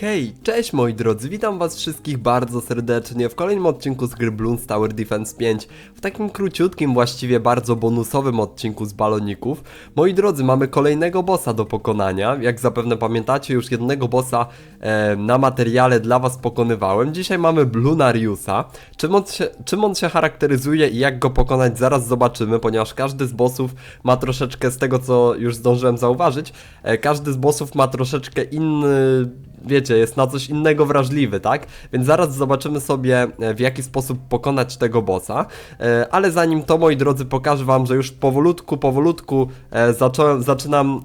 Hej, cześć moi drodzy, witam was wszystkich bardzo serdecznie w kolejnym odcinku z gry Bloons Tower Defense 5 W takim króciutkim, właściwie bardzo bonusowym odcinku z baloników. Moi drodzy, mamy kolejnego bossa do pokonania. Jak zapewne pamiętacie, już jednego bossa e, na materiale dla was pokonywałem. Dzisiaj mamy Blunariusa. Czym on, się, czym on się charakteryzuje i jak go pokonać zaraz zobaczymy Ponieważ każdy z bossów ma troszeczkę, z tego co już zdążyłem zauważyć e, Każdy z bossów ma troszeczkę inny wiecie, jest na coś innego wrażliwy, tak? Więc zaraz zobaczymy sobie e, w jaki sposób pokonać tego bossa, E, ale zanim to, moi drodzy, pokażę wam, że już powolutku, powolutku e, zacząłem, zaczynam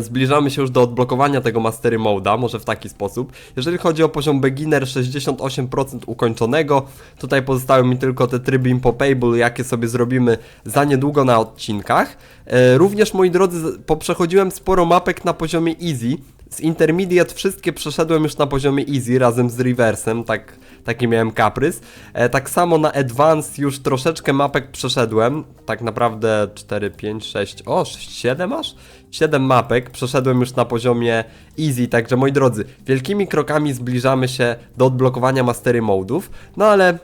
Zbliżamy się już do odblokowania tego Mastery Moda, może w taki sposób. Jeżeli chodzi o poziom Beginner, 68% ukończonego. Tutaj pozostały mi tylko te tryby Impopable, jakie sobie zrobimy za niedługo na odcinkach. Również, moi drodzy, poprzechodziłem sporo mapek na poziomie Easy. Z Intermediate wszystkie przeszedłem już na poziomie Easy razem z Reversem, tak, taki miałem kaprys. E, tak samo na Advanced już troszeczkę mapek przeszedłem, tak naprawdę 4, 5, 6, o 6, 7 aż? 7 mapek przeszedłem już na poziomie Easy, także moi drodzy, wielkimi krokami zbliżamy się do odblokowania Mastery Modów, no ale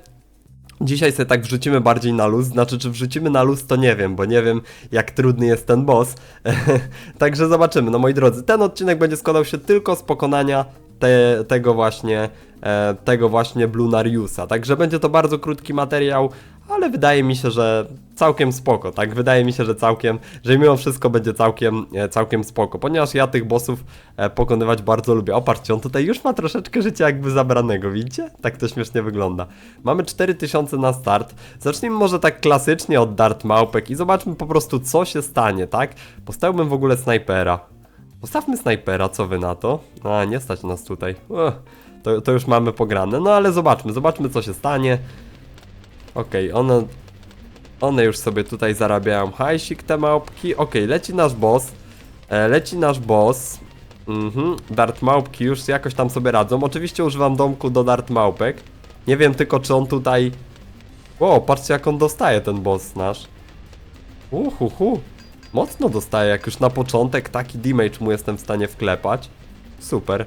Dzisiaj sobie tak wrzucimy bardziej na luz, znaczy czy wrzucimy na luz to nie wiem, bo nie wiem jak trudny jest ten boss. Także zobaczymy, no moi drodzy, ten odcinek będzie składał się tylko z pokonania te, tego właśnie, e, tego właśnie Blunariusa. Także będzie to bardzo krótki materiał, ale wydaje mi się, że całkiem spoko, tak? Wydaje mi się, że całkiem, że mimo wszystko będzie całkiem, e, całkiem spoko, ponieważ ja tych bossów e, pokonywać bardzo lubię. Oparcie, on tutaj już ma troszeczkę życia jakby zabranego, widzicie? Tak to śmiesznie wygląda. Mamy 4000 na start. Zacznijmy może tak klasycznie od Dart Małpek i zobaczmy po prostu co się stanie, tak? Postałbym w ogóle snajpera. Postawmy snajpera, co wy na to? A, nie stać nas tutaj. To, to już mamy pograne. No ale zobaczmy, zobaczmy co się stanie. Okej, one, one już sobie tutaj zarabiają hajsik, te małpki. Okej, leci nasz boss. E, leci nasz boss. Mhm, dart małpki już jakoś tam sobie radzą. Oczywiście używam domku do dart małpek. Nie wiem tylko, czy on tutaj... O, patrzcie jak on dostaje ten boss nasz. Uhuhu. Mocno dostaje, jak już na początek taki damage mu jestem w stanie wklepać. Super.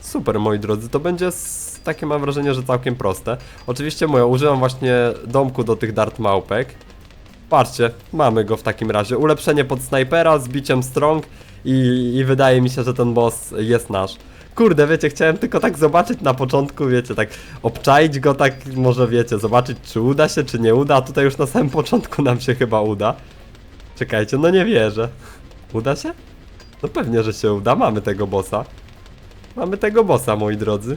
Super, moi drodzy, to będzie takie mam wrażenie, że całkiem proste. Oczywiście mówię, używam właśnie domku do tych dart małpek. Patrzcie, mamy go w takim razie. Ulepszenie pod snajpera z biciem strong i, i wydaje mi się, że ten boss jest nasz. Kurde, wiecie, chciałem tylko tak zobaczyć na początku, wiecie, tak obczaić go, tak może wiecie, zobaczyć czy uda się, czy nie uda. A tutaj już na samym początku nam się chyba uda. Czekajcie, no nie wierzę. Uda się? No pewnie, że się uda. Mamy tego bossa. Mamy tego bossa, moi drodzy.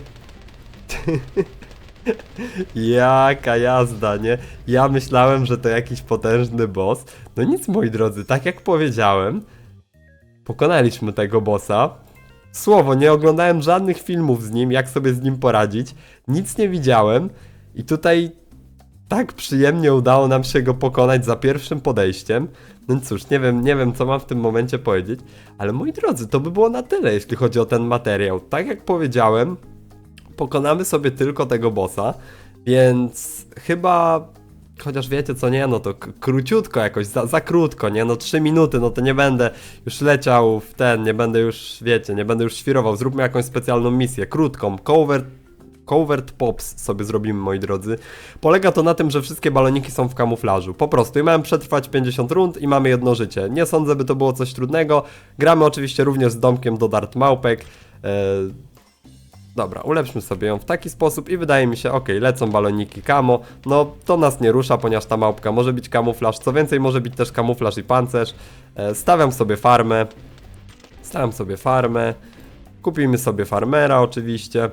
Jaka jazda, nie? Ja myślałem, że to jakiś potężny boss. No nic, moi drodzy, tak jak powiedziałem, pokonaliśmy tego bossa. Słowo, nie oglądałem żadnych filmów z nim, jak sobie z nim poradzić. Nic nie widziałem i tutaj tak przyjemnie udało nam się go pokonać za pierwszym podejściem. No cóż, nie wiem, nie wiem co mam w tym momencie powiedzieć, ale moi drodzy, to by było na tyle, jeśli chodzi o ten materiał. Tak jak powiedziałem, pokonamy sobie tylko tego bossa, więc chyba chociaż wiecie co nie, no to króciutko jakoś, za, za krótko, nie, no 3 minuty, no to nie będę już leciał w ten, nie będę już, wiecie, nie będę już świrował, zróbmy jakąś specjalną misję, krótką, covert Covert Pops sobie zrobimy, moi drodzy. Polega to na tym, że wszystkie baloniki są w kamuflażu. Po prostu. I mamy przetrwać 50 rund i mamy jedno życie. Nie sądzę, by to było coś trudnego. Gramy oczywiście również z domkiem do Dart Małpek. Eee, Dobra, ulepszmy sobie ją w taki sposób i wydaje mi się, ok, lecą baloniki kamo, no to nas nie rusza, ponieważ ta małpka może być kamuflaż, co więcej może być też kamuflaż i pancerz. E, stawiam sobie farmę, stawiam sobie farmę, kupimy sobie farmera oczywiście.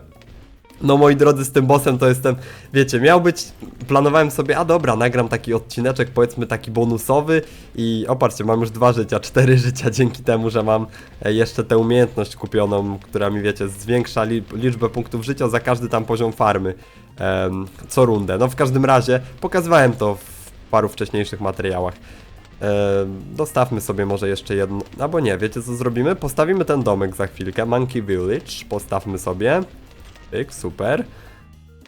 No moi drodzy, z tym bossem to jestem, wiecie, miał być, planowałem sobie, a dobra, nagram taki odcineczek, powiedzmy taki bonusowy i opatrzcie, mam już dwa życia, cztery życia dzięki temu, że mam e, jeszcze tę umiejętność kupioną, która mi, wiecie, zwiększa li liczbę punktów życia za każdy tam poziom farmy em, co rundę. No w każdym razie, pokazywałem to w paru wcześniejszych materiałach. Em, dostawmy sobie może jeszcze jedno, albo nie, wiecie co zrobimy? Postawimy ten domek za chwilkę, Monkey Village, postawmy sobie. Pyk, super.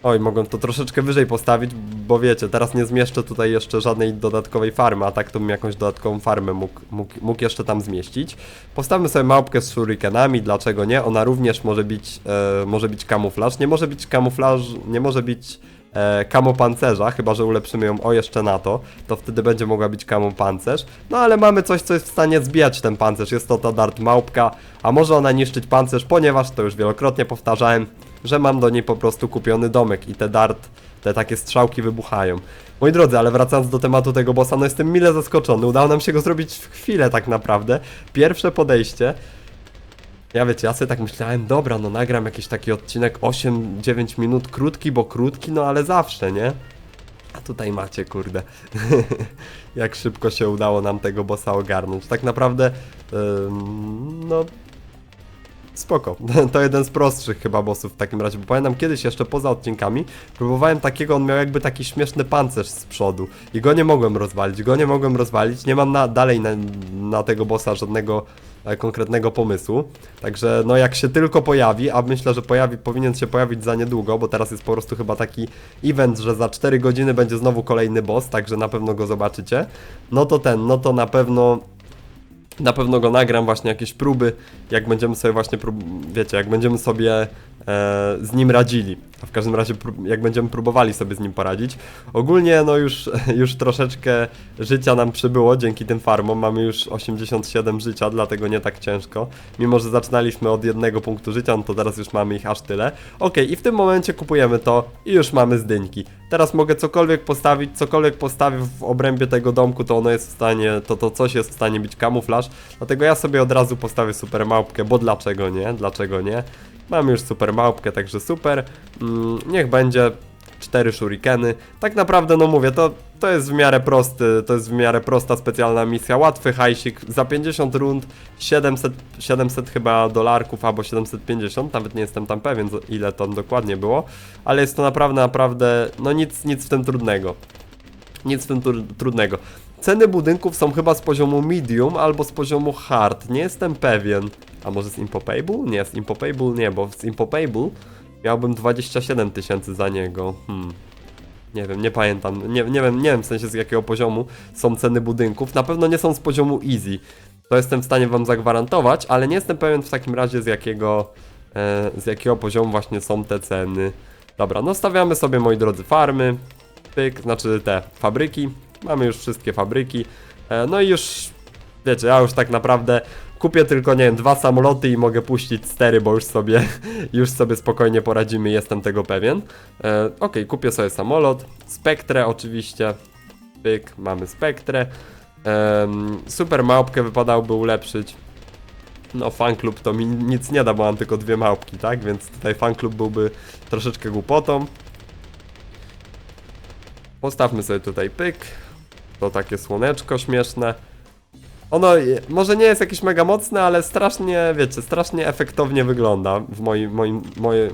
Oj, mogłem to troszeczkę wyżej postawić, bo wiecie, teraz nie zmieszczę tutaj jeszcze żadnej dodatkowej farmy, a tak to bym jakąś dodatkową farmę mógł, mógł, mógł jeszcze tam zmieścić. Postawmy sobie małpkę z shurikenami, dlaczego nie? Ona również może być, e, może być kamuflaż, nie może być kamuflaż, nie może być e, kamo pancerza, chyba że ulepszymy ją o jeszcze na to, to wtedy będzie mogła być kamo pancerz. No ale mamy coś, co jest w stanie zbijać ten pancerz, jest to ta dart małpka, a może ona niszczyć pancerz, ponieważ to już wielokrotnie powtarzałem, że mam do niej po prostu kupiony domek i te dart, te takie strzałki wybuchają. Moi drodzy, ale wracając do tematu tego bossa, no jestem mile zaskoczony, udało nam się go zrobić w chwilę tak naprawdę. Pierwsze podejście, ja wiecie, ja sobie tak myślałem, dobra, no nagram jakiś taki odcinek 8-9 minut, krótki, bo krótki, no ale zawsze, nie? A tutaj macie, kurde, jak szybko się udało nam tego bossa ogarnąć. Tak naprawdę, no, spoko. To jeden z prostszych chyba bossów w takim razie, bo pamiętam kiedyś jeszcze poza odcinkami, próbowałem takiego, on miał jakby taki śmieszny pancerz z przodu i go nie mogłem rozwalić, go nie mogłem rozwalić, nie mam na, dalej na, na tego bossa żadnego e, konkretnego pomysłu. Także no jak się tylko pojawi, a myślę, że pojawi, powinien się pojawić za niedługo, bo teraz jest po prostu chyba taki event, że za 4 godziny będzie znowu kolejny boss, także na pewno go zobaczycie. No to ten, no to na pewno na pewno go nagram, właśnie jakieś próby, jak będziemy sobie właśnie, prób, wiecie, jak będziemy sobie e, z nim radzili. W każdym razie, jak będziemy próbowali sobie z nim poradzić. Ogólnie, no już, już troszeczkę życia nam przybyło dzięki tym farmom. Mamy już 87 życia, dlatego nie tak ciężko. Mimo, że zaczynaliśmy od jednego punktu życia, no to teraz już mamy ich aż tyle. Ok, i w tym momencie kupujemy to i już mamy zdyńki. Teraz mogę cokolwiek postawić, cokolwiek postawię w obrębie tego domku, to ono jest w stanie, to to coś jest w stanie być kamuflaż. Dlatego ja sobie od razu postawię super małpkę, bo dlaczego nie? Dlaczego nie? Mamy już super małpkę, także super. Mm, niech będzie cztery shurikeny. Tak naprawdę, no mówię, to, to jest w miarę prosty, to jest w miarę prosta specjalna misja. Łatwy hajsik, za 50 rund 700, 700 chyba dolarków albo 750, nawet nie jestem tam pewien ile tam dokładnie było, ale jest to naprawdę, naprawdę, no nic, nic w tym trudnego. Nic w tym tru- trudnego. Ceny budynków są chyba z poziomu medium albo z poziomu hard, nie jestem pewien. A może z Impopable? Nie, z Impopable nie, bo z Impopable miałbym 27 tysięcy za niego. Hmm. Nie wiem, nie pamiętam. Nie, nie wiem, nie wiem w sensie z jakiego poziomu są ceny budynków. Na pewno nie są z poziomu easy. To jestem w stanie wam zagwarantować, ale nie jestem pewien w takim razie z jakiego e, z jakiego poziomu właśnie są te ceny. Dobra, no stawiamy sobie moi drodzy farmy. Pyk, znaczy te fabryki. Mamy już wszystkie fabryki. E, no i już wiecie, ja już tak naprawdę kupię tylko, nie wiem, dwa samoloty i mogę puścić stery, bo już sobie, już sobie spokojnie poradzimy, jestem tego pewien. E, ok, kupię sobie samolot, Spektrę oczywiście, pyk, mamy Spektrę. Super małpkę wypadałoby ulepszyć. No, fanklub to mi nic nie da, bo mam tylko dwie małpki, tak? Więc tutaj fanklub byłby troszeczkę głupotą. Postawmy sobie tutaj pyk. To takie słoneczko śmieszne. Ono może nie jest jakieś mega mocne, ale strasznie, wiecie, strasznie efektownie wygląda w moim, moim,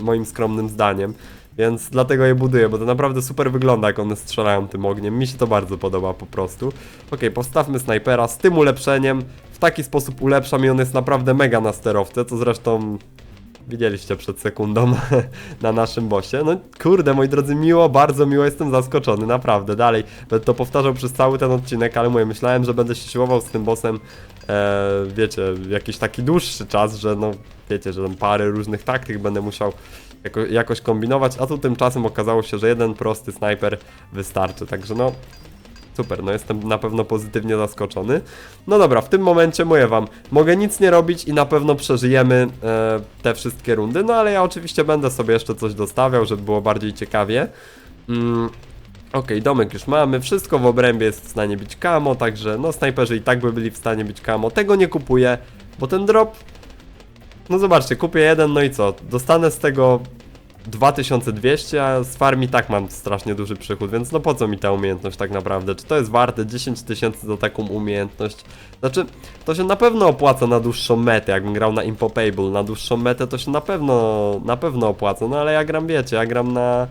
moim skromnym zdaniem. Więc dlatego je buduję, bo to naprawdę super wygląda, jak one strzelają tym ogniem. Mi się to bardzo podoba po prostu. Ok, postawmy snajpera z tym ulepszeniem. W taki sposób ulepszam i on jest naprawdę mega na sterowce, co zresztą widzieliście przed sekundą na naszym bosie. No kurde, moi drodzy, miło, bardzo miło, jestem zaskoczony, naprawdę. Dalej, będę to powtarzał przez cały ten odcinek, ale mówię, myślałem, że będę się siłował z tym bossem, e, wiecie, jakiś taki dłuższy czas, że no, wiecie, że tam parę różnych taktyk będę musiał jako, jakoś kombinować, a tu tymczasem okazało się, że jeden prosty snajper wystarczy, także no, Super, no jestem na pewno pozytywnie zaskoczony. No dobra, w tym momencie mówię wam, mogę nic nie robić i na pewno przeżyjemy e, te wszystkie rundy, no ale ja oczywiście będę sobie jeszcze coś dostawiał, żeby było bardziej ciekawie. Mm, Okej, domek już mamy, wszystko w obrębie jest w stanie być kamo, także no snajperzy i tak by byli w stanie być kamo. Tego nie kupuję, bo ten drop... No zobaczcie, kupię jeden, no i co? Dostanę z tego 2200, a z farm i tak mam strasznie duży przychód, więc no po co mi ta umiejętność tak naprawdę? Czy to jest warte 10 tysięcy za taką umiejętność? Znaczy, to się na pewno opłaca na dłuższą metę, jakbym grał na Impopable, na dłuższą metę to się na pewno, na pewno opłaca, no ale ja gram, wiecie, ja gram na...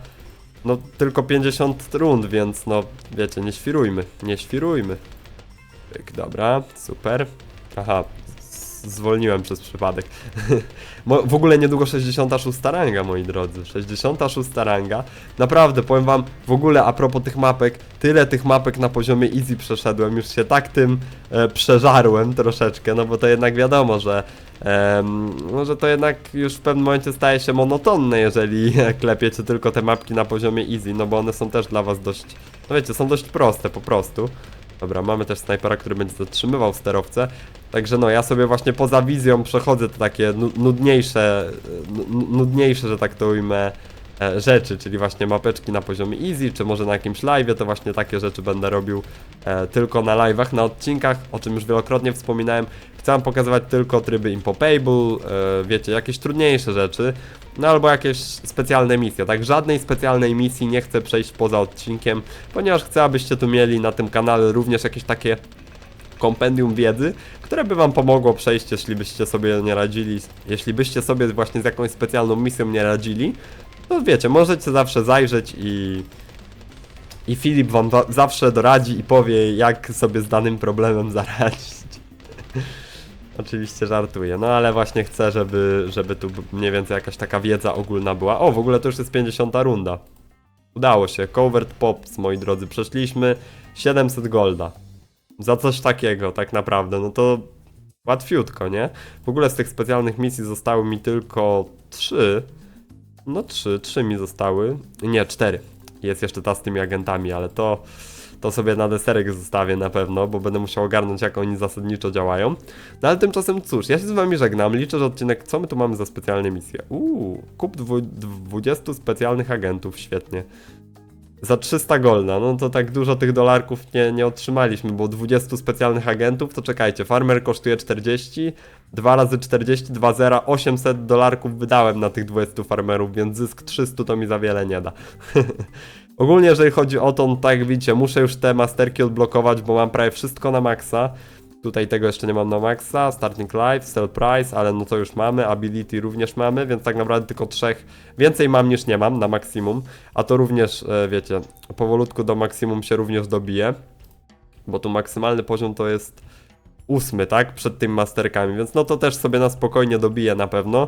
No tylko 50 rund, więc no wiecie, nie świrujmy, nie świrujmy. Dobra, super. Aha, zwolniłem przez przypadek. W ogóle niedługo 66 ranga, moi drodzy. 66 ranga. Naprawdę, powiem wam, w ogóle a propos tych mapek, tyle tych mapek na poziomie easy przeszedłem, już się tak tym e, przeżarłem troszeczkę, no bo to jednak wiadomo, że em, no, to jednak już w pewnym momencie staje się monotonne, jeżeli klepiecie tylko te mapki na poziomie easy, no bo one są też dla was dość, no wiecie, są dość proste po prostu. Dobra, mamy też snajpera, który będzie zatrzymywał sterowcę. Także no, ja sobie właśnie poza wizją przechodzę te takie nu- nudniejsze, nu- nudniejsze, że tak to ujmę, e, rzeczy, czyli właśnie mapeczki na poziomie easy, czy może na jakimś live, to właśnie takie rzeczy będę robił e, tylko na live'ach, na odcinkach, o czym już wielokrotnie wspominałem. Chcę pokazywać tylko tryby Impopable, e, wiecie, jakieś trudniejsze rzeczy, no albo jakieś specjalne misje. Tak, żadnej specjalnej misji nie chcę przejść poza odcinkiem, ponieważ chcę, abyście tu mieli na tym kanale również jakieś takie kompendium wiedzy, które by wam pomogło przejść, jeśli byście sobie nie radzili, jeśli byście sobie właśnie z jakąś specjalną misją nie radzili, no wiecie, możecie zawsze zajrzeć i i Filip wam wa- zawsze doradzi i powie, jak sobie z danym problemem zaradzić. Oczywiście żartuję, no ale właśnie chcę, żeby, żeby tu mniej więcej jakaś taka wiedza ogólna była. O, w ogóle to już jest 50 runda. Udało się, Covert Pops, moi drodzy, przeszliśmy 700 golda. Za coś takiego, tak naprawdę, no to łatwiutko, nie? W ogóle z tych specjalnych misji zostały mi tylko 3. No 3, 3 mi zostały. Nie, 4. Jest jeszcze ta z tymi agentami, ale to, to sobie na deserek zostawię na pewno, bo będę musiał ogarnąć jak oni zasadniczo działają. No ale tymczasem cóż, ja się z wami żegnam, liczę, że odcinek, co my tu mamy za specjalne misje? Uuu, kup dwu, 20 specjalnych agentów, świetnie. Za 300 golda, no to tak dużo tych dolarków nie, nie otrzymaliśmy, bo 20 specjalnych agentów, to czekajcie, farmer kosztuje 40, 2 razy 40, 2 zera, 800 dolarków wydałem na tych 20 farmerów, więc zysk 300 to mi za wiele nie da. Ogólnie jeżeli chodzi o to, no tak widzicie, muszę już te masterki odblokować, bo mam prawie wszystko na maksa. Tutaj tego jeszcze nie mam na maksa, starting life, sell price, ale no to już mamy, ability również mamy, więc tak naprawdę tylko trzech, więcej mam niż nie mam na maksimum, a to również, e, wiecie, powolutku do maksimum się również dobije, bo tu maksymalny poziom to jest ósmy, tak, przed tymi masterkami, więc no to też sobie na spokojnie dobiję na pewno.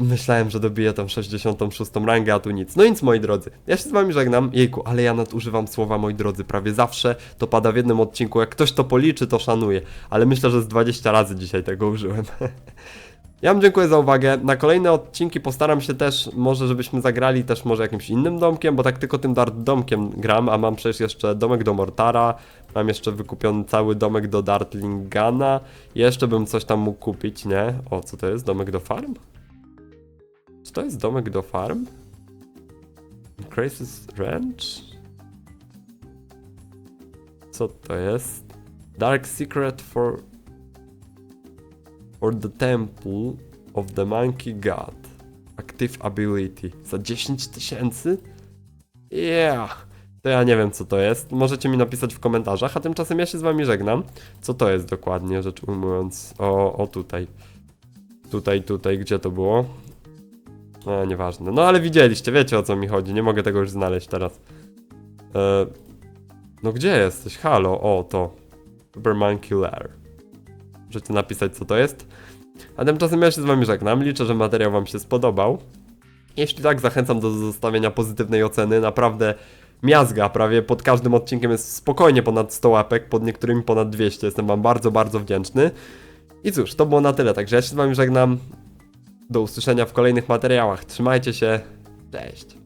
Myślałem, że dobiję tą 66 rangę, a tu nic. No nic, moi drodzy. Ja się z wami żegnam. Jejku, ale ja nadużywam słowa, moi drodzy, prawie zawsze to pada w jednym odcinku. Jak ktoś to policzy, to szanuję. Ale myślę, że z 20 razy dzisiaj tego użyłem. Ja wam dziękuję za uwagę. Na kolejne odcinki postaram się też, może żebyśmy zagrali też może jakimś innym domkiem, bo tak tylko tym Dart domkiem gram, a mam przecież jeszcze domek do Mortara, mam jeszcze wykupiony cały domek do Dartlingana. Jeszcze bym coś tam mógł kupić, nie? O, co to jest? Domek do farm? To jest domek do farm? Crisis Ranch? Co to jest? Dark Secret for for the Temple of the Monkey God. Active Ability. Za 10 tysięcy? Yeah! To ja nie wiem co to jest. Możecie mi napisać w komentarzach, a tymczasem ja się z wami żegnam. Co to jest dokładnie, rzecz ujmując? O, o tutaj. Tutaj, tutaj, gdzie to było? No, nieważne. No ale widzieliście, wiecie o co mi chodzi. Nie mogę tego już znaleźć teraz. E, no gdzie jesteś? Halo, o to. Super Monkey Lair. Możecie napisać co to jest. A tymczasem ja się z wami żegnam. Liczę, że materiał wam się spodobał. Jeśli tak, zachęcam do zostawienia pozytywnej oceny. Naprawdę miazga, prawie pod każdym odcinkiem jest spokojnie ponad 100 łapek, pod niektórymi ponad 200. Jestem wam bardzo, bardzo wdzięczny. I cóż, to było na tyle, także ja się z wami żegnam. Do usłyszenia w kolejnych materiałach. Trzymajcie się. Cześć.